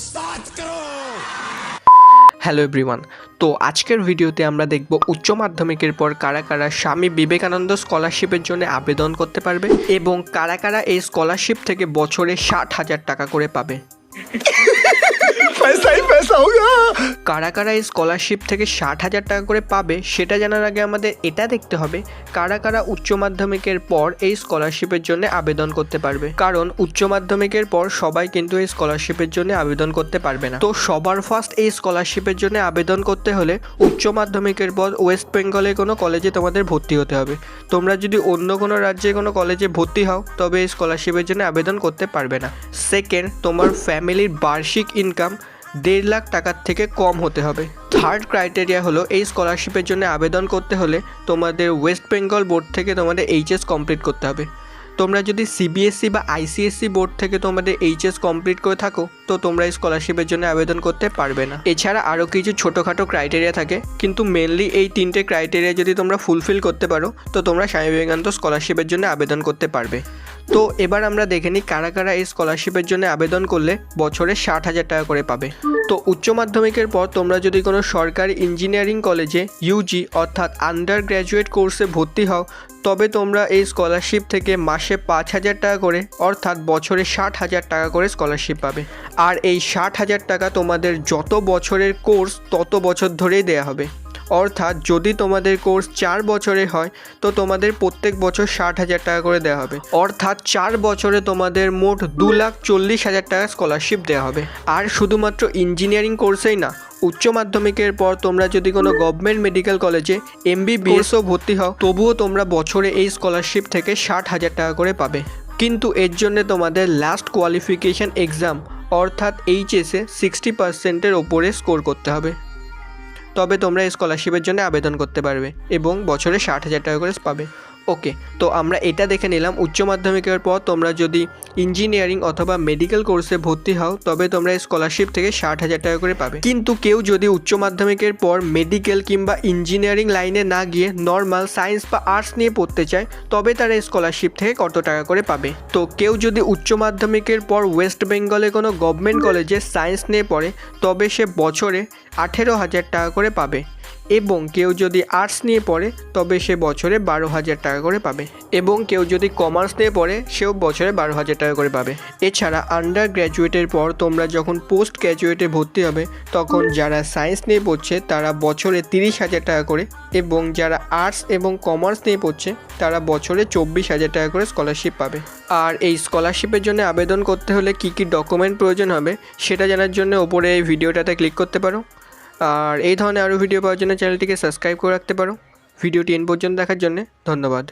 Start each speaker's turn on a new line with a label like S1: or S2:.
S1: Start করো।
S2: Hello everyone, তো আজকের ভিডিওতে আমরা দেখব উচ্চ মাধ্যমিকের পর কারা কারা স্বামী বিবেকানন্দ স্কলারশিপের জন্য আবেদন করতে পারবে এবং কারা কারা এই স্কলারশিপ থেকে বছরে ষাট হাজার টাকা করে পাবে।
S1: পয়সাই পয়সা হোগা
S2: কারা কারা এই স্কলারশিপ থেকে ষাট হাজার টাকা করে পাবে, সেটা জানার আগে আমাদের এটা দেখতে হবে, কারা কারা উচ্চ মাধ্যমিকের পর এই স্কলারশিপের জন্য আবেদন করতে পারবে। কারণ উচ্চ মাধ্যমিকের পর সবাই কিন্তু এই স্কলারশিপের জন্য আবেদন করতে পারবে না। তো সবার ফার্স্ট এই স্কলারশিপের জন্য আবেদন করতে হলে উচ্চ মাধ্যমিকের পর ওয়েস্ট বেঙ্গলে কোনো কলেজে তোমাদের ভর্তি হতে হবে। তোমরা যদি অন্য কোনো রাজ্যে কোনো কলেজে ভর্তি হও, তবে এই স্কলারশিপের জন্য আবেদন করতে পারবে না। সেকেন্ড তোমার ফ্যামিলির বার্ষিক ইনকাম দেড় লাখ টাকার থেকে কম হতে হবে। থার্ড ক্রাইটেরিয়া হলো এই স্কলারশিপের জন্য আবেদন করতে হলে তোমাদের ওয়েস্ট বেঙ্গল বোর্ড থেকে তোমাদের এইচএস কমপ্লিট করতে হবে। তোমরা যদি সিবিএসসি বা আইসিএসসি বোর্ড থেকে তোমাদের এইচএস কমপ্লিট করে থাকো, তো তোমরা এই স্কলারশিপের জন্য আবেদন করতে পারবে না। এছাড়া আরও কিছু ছোটোখাটো ক্রাইটেরিয়া থাকে, কিন্তু মেনলি এই তিনটে ক্রাইটেরিয়া যদি তোমরা ফুলফিল করতে পারো, তো তোমরা স্বামী বিবেকানন্দ স্কলারশিপের জন্য আবেদন করতে পারবে। তো এবার আমরা দেখে নিই কারা কারা এই স্কলারশিপের জন্য আবেদন করলে বছরে ষাট হাজার টাকা করে পাবে। তো উচ্চ মাধ্যমিকের পর তোমরা যদি কোনো সরকারি ইঞ্জিনিয়ারিং কলেজে ইউজি অর্থাৎ আন্ডার গ্র্যাজুয়েট কোর্সে ভর্তি হও, তবে তোমরা এই স্কলারশিপ থেকে মাসে পাঁচ হাজার টাকা করে অর্থাৎ বছরে ষাট হাজার টাকা করে স্কলারশিপ পাবে। আর এই ষাট হাজার টাকা তোমাদের যত বছরের কোর্স তত বছর ধরেই দেওয়া হবে। অর্থাৎ যদি তোমাদের কোর্স চার বছরে হয় তো তোমাদের প্রত্যেক বছর ষাট হাজার টাকা করে দেওয়া হবে। অর্থাৎ চার বছরে তোমাদের মোট দু লাখ চল্লিশ হাজার টাকা স্কলারশিপ দেওয়া হবে। আর শুধুমাত্র ইঞ্জিনিয়ারিং কোর্সেই না উচ্চ মাধ্যমিকের পর তোমরা যদি কোনো গভর্নমেন্ট মেডিকেল কলেজে এমবিবিএসও ভর্তি হও তবুও তোমরা বছরে এই স্কলারশিপ থেকে ষাট হাজার টাকা করে পাবে। কিন্তু এর জন্য তোমাদের লাস্ট কোয়ালিফিকেশান এক্সাম অর্থাৎ এইচএসে সিক্সটি পার্সেন্টের ওপরে স্কোর করতে হবে। তবে তোমরা স্কলারশিপের জন্য আবেদন করতে পারবে এবং বছরে ষাট হাজার টাকা করে পাবে। ওকে, তো আমরা এটা দেখে নিলাম। উচ্চ মাধ্যমিকের পর তোমরা যদি ইঞ্জিনিয়ারিং অথবা মেডিকেল কোর্সে ভর্তি হও, তবে তোমরা স্কলারশিপ থেকে ষাট হাজার টাকা করে পাবে। কিন্তু কেউ যদি উচ্চ মাধ্যমিকের পর মেডিকেল কিংবা ইঞ্জিনিয়ারিং লাইনে না গিয়ে নর্মাল সায়েন্স বা আর্টস নিয়ে পড়তে চায়, তবে তারা স্কলারশিপ থেকে কত টাকা করে পাবে? তো কেউ যদি উচ্চ মাধ্যমিকের পর ওয়েস্ট বেঙ্গলে কোনো গভর্নমেন্ট কলেজে সায়েন্স নিয়ে পড়ে, তবে সে বছরে আঠেরো হাজার টাকা করে পাবে। এবং কেউ যদি আর্টস নিয়ে পড়ে, তবে সে বছরে বারো হাজার টাকা করে পাবে। এবং কেউ যদি কমার্স নিয়ে পড়ে, সেও বছরে বারো হাজার টাকা করে পাবে। এছাড়া আন্ডার গ্র্যাজুয়েটের পর তোমরা যখন পোস্ট গ্র্যাজুয়েটে ভর্তি হবে, তখন যারা সায়েন্স নিয়ে পড়ছে, তারা বছরে তিরিশ হাজার টাকা করে এবং যারা আর্টস এবং কমার্স নিয়ে পড়ছে, তারা বছরে চব্বিশ হাজার টাকা করে স্কলারশিপ পাবে। আর এই স্কলারশিপের জন্য আবেদন করতে হলে কী কী ডকুমেন্ট প্রয়োজন হবে, সেটা জানার জন্য ওপরে এই ভিডিওটাতে ক্লিক করতে পারো। আর এই ধরনের আরও ভিডিও পাওয়ার জন্য চ্যানেলটিকে সাবস্ক্রাইব করে রাখতে পারো। ভিডিওটি এন পর্যন্ত দেখার জন্য ধন্যবাদ।